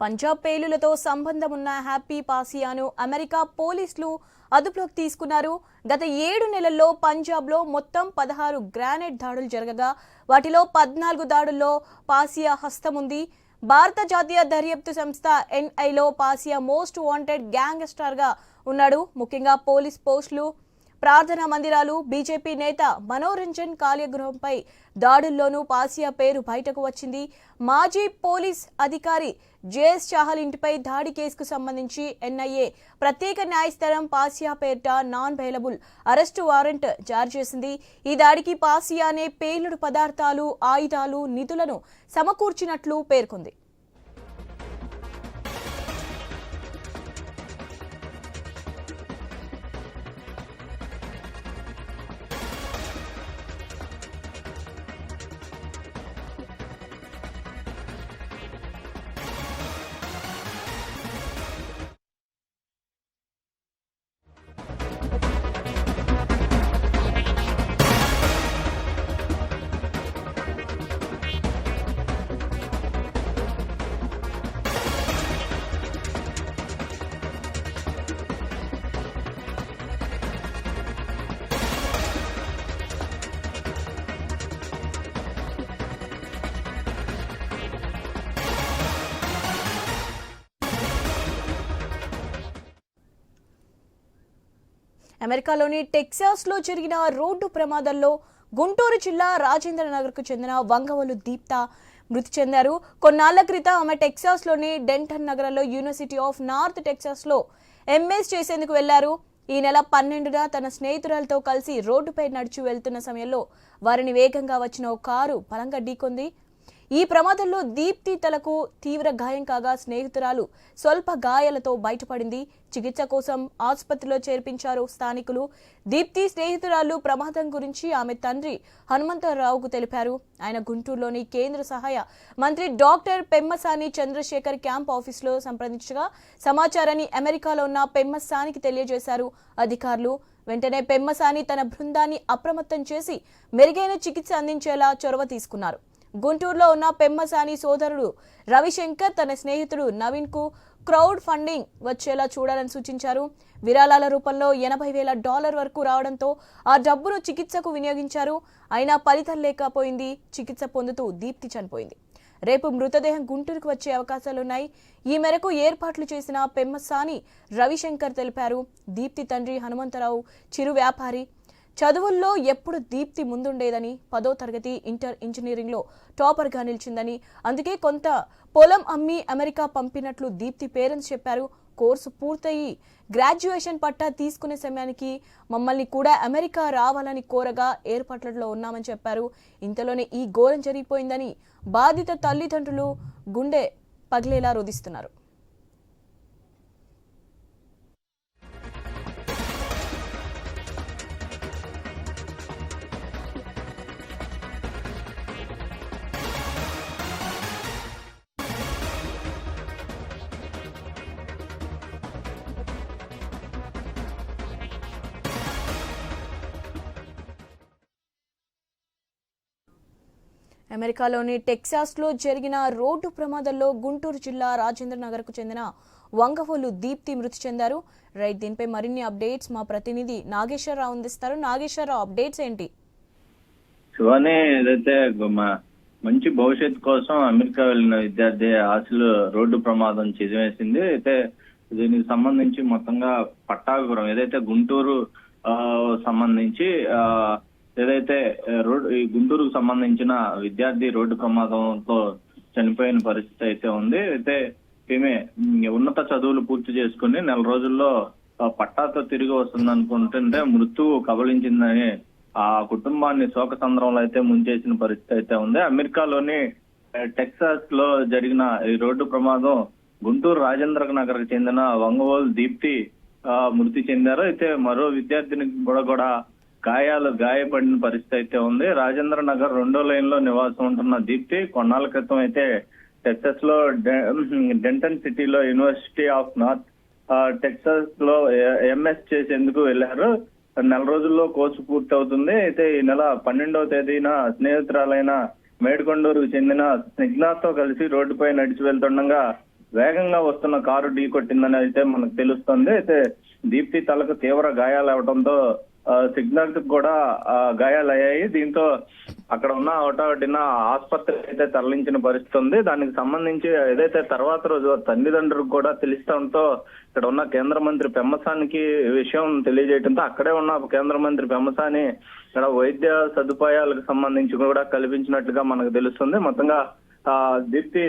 పంజాబ్ పేలులతో సంబంధం ఉన్న happy పాసియాను America పోలీసులు అదుపులోకి తీసుకున్నారు. గత ఏడు నెలల్లో పంజాబ్లో మొత్తం పదహారు గ్రానైట్ దాడులు జరగగా వాటిలో పద్నాలుగు దాడుల్లో పాసియా హస్తం ఉంది భారత జాతీయ దర్యాప్తు సంస్థ ఎన్ఐలో పాసియా మోస్ట్ వాంటెడ్ గ్యాంగ్స్టర్గా ఉన్నాడు. ముఖ్యంగా పోలీస్ పోస్టులు ప్రార్థనా మందిరాలు బీజేపీ నేత మనోరంజన్ కార్యగృహంపై దాడుల్లోనూ పాసియా పేరు బయటకు వచ్చింది. మాజీ పోలీస్ అధికారి జేఎస్ చాహల్ ఇంటిపై దాడి కేసుకు సంబంధించి ఎన్ఐఏ ప్రత్యేక న్యాయస్థానం పాసియా పేరిట నాన్ బెయిలబుల్ అరెస్టు వారెంట్ జారీ చేసింది. ఈ దాడికి పాసియా అనే పేలుడు పదార్థాలు ఆయుధాలు నిధులను సమకూర్చినట్లు పేర్కొంది. అమెరికాలోని టెక్సాస్లో జరిగిన రోడ్డు ప్రమాదంలో గుంటూరు జిల్లా రాజేంద్ర నగర్కు చెందిన వంగవలు దీప్త మృతి చెందారు. కొన్నాళ్ళ క్రితం ఆమె టెక్సాస్లోని డెంటన్ నగరంలో యూనివర్సిటీ ఆఫ్ నార్త్ టెక్సాస్లో ఎంఎస్ చేసేందుకు వెళ్ళారు. ఈ నెల పన్నెండున తన స్నేహితురాలతో కలిసి రోడ్డుపై నడిచి వెళ్తున్న సమయంలో వారిని వేగంగా వచ్చిన ఓ కారు బలంగా ఢీకొంది. ఈ ప్రమాదంలో దీప్తి తలకు తీవ్ర గాయం కాగా స్నేహితురాలు స్వల్ప గాయాలతో బయటపడింది. చికిత్స కోసం ఆసుపత్రిలో చేర్పించారు స్థానికులు. దీప్తి స్నేహితురాలు ప్రమాదం గురించి ఆమె తండ్రి హనుమంతరావుకు తెలిపారు. ఆయన గుంటూరులోని కేంద్ర సహాయ మంత్రి డాక్టర్ పెమ్మసాని చంద్రశేఖర్ క్యాంప్ ఆఫీసులో సంప్రదించగా సమాచారాన్ని అమెరికాలో ఉన్న పెమ్మసానికి తెలియజేశారు. అధికారులు వెంటనే పెమ్మసాని తన బృందాన్ని అప్రమత్తం చేసి మెరుగైన చికిత్స అందించేలా చొరవ తీసుకున్నారు. గుంటూరులో ఉన్న పెమ్మసాని సోదరుడు రవిశంకర్ తన స్నేహితుడు నవీన్కు క్రౌడ్ ఫండింగ్ వచ్చేలా చూడాలని సూచించారు. విరాళాల రూపంలో ఎనభై వేల డాలర్ వరకు రావడంతో ఆ డబ్బును చికిత్సకు వినియోగించారు. అయినా ఫలితం లేకపోయింది. చికిత్స పొందుతూ దీప్తి చనిపోయింది. రేపు మృతదేహం గుంటూరుకు వచ్చే అవకాశాలున్నాయి ఈ మేరకు ఏర్పాట్లు చేసిన పెమ్మసాని రవిశంకర్ తెలిపారు. దీప్తి తండ్రి హనుమంతరావు చిరు వ్యాపారి. చదువుల్లో ఎప్పుడు దీప్తి ముందుండేదని పదో తరగతి ఇంటర్ ఇంజనీరింగ్లో టాపర్గా నిలిచిందని. అందుకే కొంత పొలం అమ్మి అమెరికా పంపినట్లు దీప్తి పేరెంట్స్ చెప్పారు. కోర్సు పూర్తయి గ్రాడ్యుయేషన్ పట్టా తీసుకునే సమయానికి మమ్మల్ని కూడా అమెరికా రావాలని కోరగా ఏర్పాట్లలో ఉన్నామని చెప్పారు. ఇంతలోనే ఈ ఘోరం జరిగిపోయిందని బాధిత తల్లిదండ్రులు గుండె పగిలేలా రోధిస్తున్నారు. అమెరికాలోని టెక్సాస్లో జరిగిన రోడ్డు ప్రమాదంలో గుంటూరు జిల్లా రాజేంద్ర నగర్కు చెందిన వంగవోలు దీప్తి మృతి చెందారు. రైట్ దీనిపై మరిన్ని అప్డేట్స్ మా ప్రతినిధి నాగేశ్వరరావు అందిస్తారు. నాగేశ్వరరావు అప్డేట్స్ ఏంటి? శివాని ఏదైతే మంచి భవిష్యత్తు కోసం అమెరికా వెళ్ళిన విద్యార్థి ఆశలు రోడ్డు ప్రమాదం చిదివేసింది అయితే దీనికి సంబంధించి మొత్తంగా పట్టాభిపురం ఏదైతే గుంటూరు ఆ, సంబంధించి ఏదైతే రోడ్ ఈ గుంటూరుకు సంబంధించిన విద్యార్థి రోడ్డు ప్రమాదంతో చనిపోయిన పరిస్థితి అయితే ఉంది. అయితే ఈమె ఉన్నత చదువులు పూర్తి చేసుకుని నెల రోజుల్లో పట్టాతో తిరిగి వస్తుంది అనుకుంటుంటే మృత్యువు కబలించిందని ఆ కుటుంబాన్ని శోక సంద్రంలో అయితే ముంచేసిన పరిస్థితి అయితే ఉంది. అమెరికాలోని టెక్సాస్లో జరిగిన ఈ రోడ్డు ప్రమాదం గుంటూరు రాజేంద్ర నగర్ చెందిన వంగవోలు దీప్తి ఆ, మృతి చెందారు. అయితే మరో విద్యార్థిని కూడా కూడా గాయాలు గాయపడిన పరిస్థితి అయితే ఉంది. రాజేంద్ర నగర్ రెండో లైన్లో నివాసం ఉంటున్న దీప్తి కొన్నాళ్ళ క్రితం అయితే టెక్సస్లో డె- డెంటన్ సిటీలో యూనివర్సిటీ ఆఫ్ నార్త్ టెక్సస్లో ఎంఎస్ చేసేందుకు వెళ్ళారు నెల రోజుల్లో కోర్సు పూర్తి అవుతుంది అయితే ఈ నెల పన్నెండవ తేదీన స్నేహితురాలైన మేడ్కొండూరుకు చెందిన స్నిగ్నాతో కలిసి రోడ్డుపై నడిచి వెళ్తుండగా వేగంగా వస్తున్న కారు ఢీ కొట్టిందని అయితే మనకు తెలుస్తుంది. అయితే దీప్తి తలకు తీవ్ర గాయాలు అవడంతో సిగ్నల్ కూడా గాయాలయ్యాయి. దీంతో అక్కడ ఉన్న ఒకటిన ఆసుపత్రి అయితే తరలించిన పరిస్థితి ఉంది దానికి సంబంధించి ఏదైతే తర్వాత రోజు తల్లిదండ్రులకు కూడా తెలుస్తడంతో ఇక్కడ ఉన్న కేంద్ర మంత్రి పెమ్మసానికి విషయం తెలియజేయడంతో అక్కడే ఉన్న కేంద్ర మంత్రి పెమ్మసాని ఇక్కడ వైద్య సదుపాయాలకు సంబంధించి కూడా కల్పించినట్లుగా మనకు తెలుస్తుంది. మొత్తంగా దీప్తి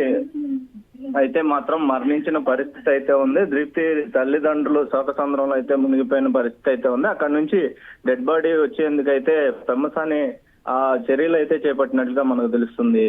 అయితే మాత్రం మరణించిన పరిస్థితి అయితే ఉంది. దీప్తి తల్లిదండ్రులు శోకసంద్రంలో అయితే మునిగిపోయిన పరిస్థితి అయితే ఉంది. అక్కడ నుంచి డెడ్ బాడీ వచ్చేందుకైతే పెమ్మసాని ఆ చర్యలు అయితే చేపట్టినట్లుగా మనకు తెలుస్తుంది.